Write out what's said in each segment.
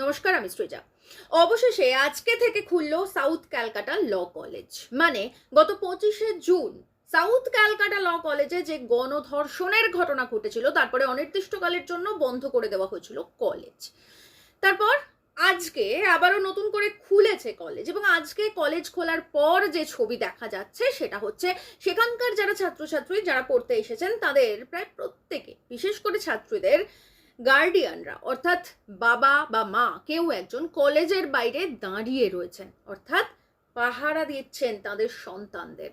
নমস্কার, আমি সৃজা। অবশেষে আজকে থেকে খুললো সাউথ ক্যালকাটা ল কলেজ। মানে গত পঁচিশে জুন সাউথ ক্যালকাটা ল কলেজে যে গণধর্ষণের ঘটনা ঘটেছিল, তারপরে অনির্দিষ্টকালের জন্য বন্ধ করে দেওয়া হয়েছিল কলেজ। তারপর আজকে আবারও নতুন করে খুলেছে কলেজ এবং আজকে কলেজ খোলার পর যে ছবি দেখা যাচ্ছে, সেটা হচ্ছে সেখানকার যারা ছাত্রছাত্রী যারা পড়তে এসেছেন, তাদের প্রায় প্রত্যেকে, বিশেষ করে ছাত্রীদের গার্ডিয়ানরা, অর্থাৎ বাবা বা মা, কেউ একজন কলেজের বাইরে দাঁড়িয়ে রয়েছেন, অর্থাৎ পাহারা দিচ্ছেন তাদের সন্তানদের।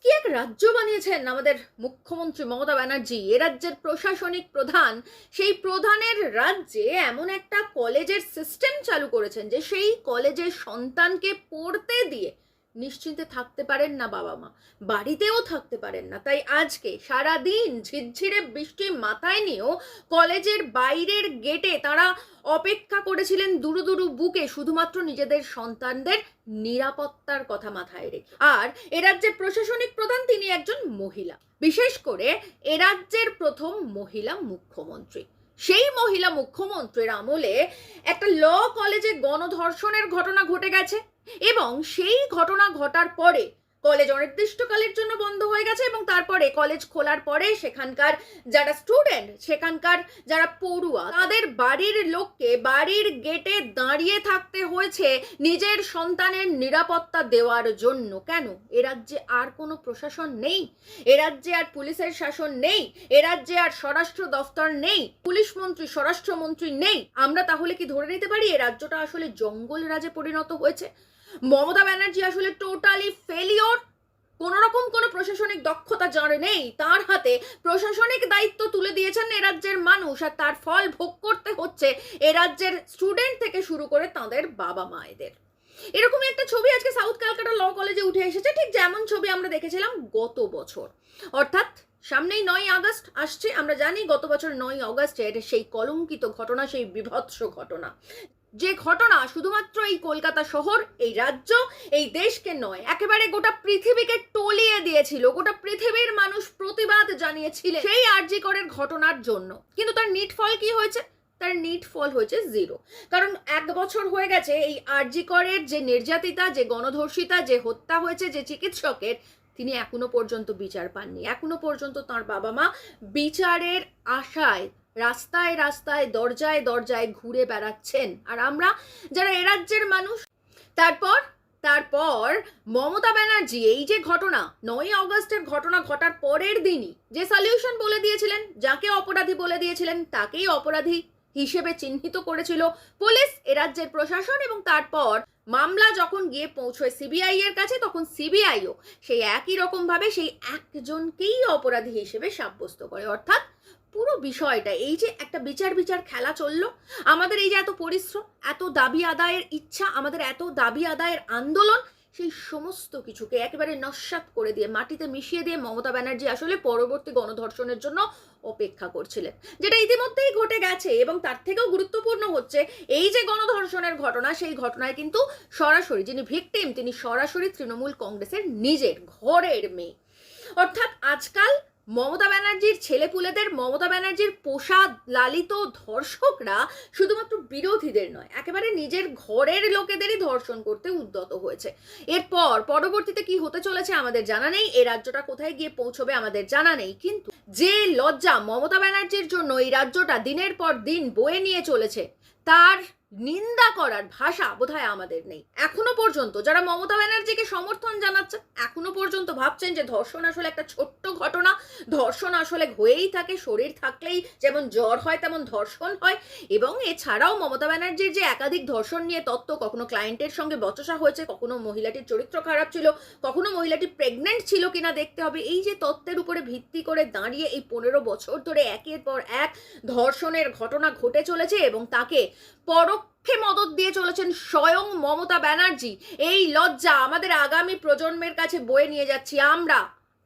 কি এক রাজ্য বানিয়েছেন আমাদের মুখ্যমন্ত্রী মমতা ব্যানার্জি? এ রাজ্যের প্রশাসনিক প্রধান, সেই প্রধানের রাজ্যে এমন একটা কলেজের সিস্টেম চালু করেছেন যে সেই কলেজের সন্তানকে পড়তে দিয়ে নিশ্চিন্তে থাকতে পারেন না বাবা মা। বাড়িতেও থাকতে পারেন না। তাই আজকে সারা দিন ঝিরঝিরে বৃষ্টি মাথায় নিয়েও কলেজের বাইরের গেটে তারা অপেক্ষা করেছিলেন দুরু দুরু বুকে শুধুমাত্র নিজেদের সন্তানদের নিরাপত্তার কথা মাথায় রেখে। আর এ রাজ্যের প্রশাসনিক প্রধান তিনি একজন মহিলা। বিশেষ করে এ রাজ্যের প্রথম মহিলা মুখ্যমন্ত্রী। সেই মহিলা মুখ্যমন্ত্রীর আমলে একটা ল কলেজে গণধর্ষণের ঘটনা ঘটে গেছে। এবং সেই ঘটনা ঘটার পরে কলেজ অনির্দিষ্টকালের জন্য বন্ধ হয়ে গেছে এবং তারপরে কলেজ খোলার পরে সেখানকার যারা স্টুডেন্ট সেখানকার যারা পড়ুয়া, তাদের বাড়ির লোককে বাড়ির গেটে দাঁড়িয়ে থাকতে হয়েছে নিজের সন্তানের নিরাপত্তা দেওয়ার জন্য। কেন? এ রাজ্যে আর কোনো প্রশাসন নেই। এ রাজ্যে আর পুলিশের শাসন নেই। এ রাজ্যে আর স্বরাষ্ট্র দফতর নেই। পুলিশ মন্ত্রী, স্বরাষ্ট্রমন্ত্রী নেই। আমরা তাহলে কি ধরে নিতে পারি এ রাজ্যটা আসলে জঙ্গল রাজে পরিণত হয়েছে? মমতা ব্যানার্জি আসলে টোটালি ফেলিওর কোন রকম কোনো প্রশাসনিক দক্ষতা যার নেই, তার হাতে প্রশাসনিক দায়িত্ব তুলে দিয়েছেন এ রাজ্যের মানুষ, আর তার ফল ভোগ করতে হচ্ছে এ রাজ্যের স্টুডেন্ট থেকে শুরু করে তাদের বাবা মায়েদের। এরকমই একটা ছবি আজকে সাউথ ক্যালকাটা ল কলেজে উঠে এসেছে, ঠিক যেমন ছবি আমরা দেখেছিলাম গত বছর। অর্থাৎ সামনেই নয় আগস্ট আসছে, আমরা জানি গত বছর নয় আগস্টের সেই কলঙ্কিত ঘটনা, সেই বিভৎস ঘটনা। যে ঘটনা শুধুমাত্র এই কলকাতা শহর, এই রাজ্য, এই দেশকে নয়, একেবারে গোটা পৃথিবীকে টলিয়ে দিয়েছিল, গোটা পৃথিবীর মানুষ প্রতিবাদ জানিয়েছিলেন সেই আরজিকরের ঘটনার জন্য। কিন্তু তার নিট ফল কি হয়েছে? তার নিট ফল হয়েছে জিরো কারণ এক বছর হয়ে গেছে এই আরজিকরের যে নির্যাতিতা, যে গণধর্ষিতা, যে হত্যা হয়েছে যে চিকিৎসকের, তিনি এখনও পর্যন্ত বিচার পাননি। এখনও পর্যন্ত তার বাবা মা বিচারের আশায় রাস্তায় রাস্তায়, দরজায় দরজায় ঘুরে বেড়াচ্ছেন। আর আমরা যারা এ রাজ্যের মানুষ, তারপর তারপর মমতা ব্যানার্জি, এই যে ঘটনা নয় অগস্টের ঘটনা ঘটার পরের দিনই যে সলিউশন বলে দিয়েছিলেন, যাকে অপরাধী বলে দিয়েছিলেন, তাকেই অপরাধী হিসেবে চিহ্নিত করেছিল পুলিশ রাজ্যের প্রশাসন এবং তারপর মামলা যখন গিয়ে পৌঁছয় সিবিআই এর কাছে, তখন সিবিআইও সেই একই রকম ভাবে সেই একজনকেই অপরাধী হিসেবে সাব্যস্ত করে। অর্থাৎ পুরো বিষয়টা, এই যে একটা বিচার বিচার খেলা চলল, আমাদের এই যে এত পরিশ্রম, এত দাবি আদায়ের ইচ্ছা, আমাদের এত দাবি আদায়ের আন্দোলন, সেই সমস্ত কিছুকে একেবারে নস্বাত করে দিয়ে, মাটিতে মিশিয়ে দিয়ে মমতা ব্যানার্জি আসলে পরবর্তী গণধর্ষণের জন্য অপেক্ষা করছিলেন, যেটা ইতিমধ্যেই ঘটে গেছে এবং তার থেকেও গুরুত্বপূর্ণ হচ্ছে, এই যে গণধর্ষণের ঘটনা, সেই ঘটনায় কিন্তু সরাসরি, যিনি ভিকটিম তিনি সরাসরি তৃণমূল কংগ্রেসের নিজের ঘরের মেয়ে। অর্থাৎ আজকাল মমতা ব্যানার্জির ছেলেপুলেদের, মমতা ব্যানার্জির পোষা লালিত ধর্ষকরা শুধুমাত্র বিরোধীদের নয়, একেবারে নিজের ঘরের লোকেদেরই ধর্ষণ করতে উদ্যত হয়েছে। এরপর পরবর্তীতে কি হতে চলেছে আমাদের জানা নেই, এই রাজ্যটা কোথায় গিয়ে পৌঁছবে আমাদের জানা নেই, কিন্তু যে লজ্জা মমতা ব্যানার্জির জন্য এই রাজ্যটা দিনের পর দিন বয়ে নিয়ে চলেছে, তার নিন্দা করার ভাষা বোধহয় আমাদের নেই। এখনও পর্যন্ত যারা মমতা ব্যানার্জিকে সমর্থন জানাচ্ছে, এখনও পর্যন্ত ভাবছেন যে ধর্ষণ আসলে একটা ছোট্ট ঘটনা, ধর্ষণ আসলে হয়েই থাকে, শরীর থাকলেই যেমন জ্বর হয় তেমন ধর্ষণ হয়। এবং এছাড়াও মমতা ব্যানার্জির যে একাধিক ধর্ষণ নিয়ে তত্ত্ব, কখনো ক্লায়েন্টের সঙ্গে বচসা হয়েছে, কখনো মহিলাটির চরিত্র খারাপ ছিল, কখনো মহিলাটি প্রেগনেন্ট ছিল কিনা দেখতে হবে। এই যে তত্ত্বের উপরে ভিত্তি করে দাঁড়িয়ে এই পনেরো বছর ধরে একের পর এক ধর্ষণের ঘটনা ঘটে চলেছে এবং তাকে পরোক্ষে মদত দিয়ে চলেছেন স্বয়ং মমতা ব্যানার্জি। এই লজ্জা আমাদের আগামী প্রজন্মের কাছে বয়ে নিয়ে যাচ্ছি। আমরা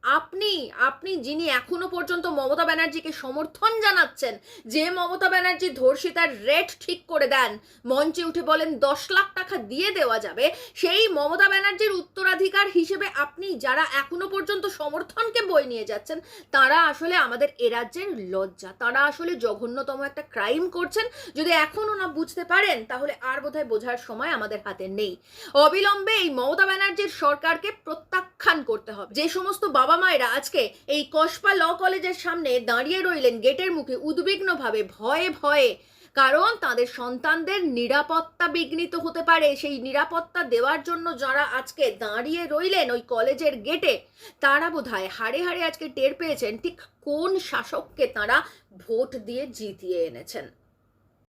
আপনি আপনি যিনি এখনও পর্যন্ত মমতা ব্যানার্জিকে সমর্থন জানাচ্ছেন, যে মমতা ব্যানার্জি ধর্ষিতার রেট ঠিক করে দেন, মঞ্চে উঠে বলেন দশ লাখ টাকা দিয়ে দেওয়া যাবে, সেই মমতা ব্যানার্জির উত্তরাধিকার হিসেবে আপনি যারা এখনও পর্যন্ত সমর্থনকে বই নিয়ে যাচ্ছেন, তারা আসলে আমাদের এ রাজ্যের লজ্জা, তারা আসলে জঘন্যতম একটা ক্রাইম করছেন। যদি এখনও না বুঝতে পারেন, তাহলে আর বোধহয় বোঝার সময় আমাদের হাতে নেই। অবিলম্বে এই মমতা ব্যানার্জির সরকারকে প্রত্যাখ্যান করতে হবে। যে সমস্ত বাবা মায়েরা আজকে এই কসবা ল কলেজের সামনে দাঁড়িয়ে রইলেন গেটের মুখে উদ্বিগ্নভাবে, ভয়ে ভয়ে। কারণ তাদের সন্তানদের নিরাপত্তা বিঘ্নিত হতে পারে। সেই নিরাপত্তা দেওয়ার জন্য যারা আজকে দাঁড়িয়ে রইলেন ওই কলেজের গেটে, তারা বোধহয় হাড়ে হাড়ে আজকে টের পেয়েছেন ঠিক কোন শাসককে তারা ভোট দিয়ে জিতিয়ে এনেছেন।